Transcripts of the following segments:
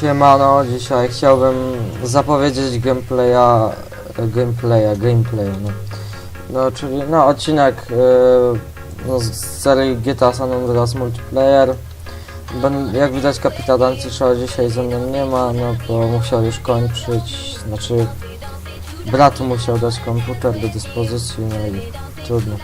Siemano, dzisiaj chciałbym zapowiedzieć gameplaya, gameplaya, gameplay, no. No, czyli, no, odcinek e, no, z serii GTA San Andreas Multiplayer. Ben, jak widać kapitan Ancisza dzisiaj ze mną nie ma, no bo musiał już kończyć, znaczy brat musiał dać komputer do dyspozycji, no i trudno.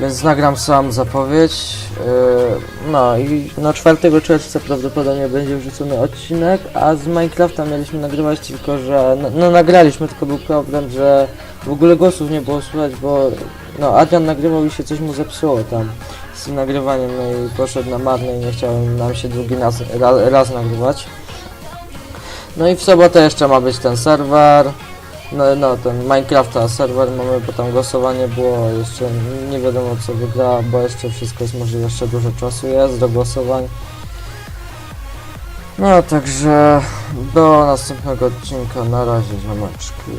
Więc nagram sam zapowiedź. Yy, no i no 4 czerwca prawdopodobnie będzie wrzucony odcinek, a z Minecrafta mieliśmy nagrywać tylko, że no, no nagraliśmy, tylko był problem, że w ogóle głosów nie było słychać, bo no Adrian nagrywał i się coś mu zepsuło tam z tym nagrywaniem, no i poszedł na marne i nie chciałem nam się drugi raz, ra, raz nagrywać. No i w sobotę jeszcze ma być ten serwer. No, no ten Minecrafta serwer mamy, bo tam głosowanie było, jeszcze nie wiadomo co wygra, bo jeszcze wszystko jest możliwe, jeszcze dużo czasu jest do głosowań. No także do następnego odcinka, na razie ziomeczki.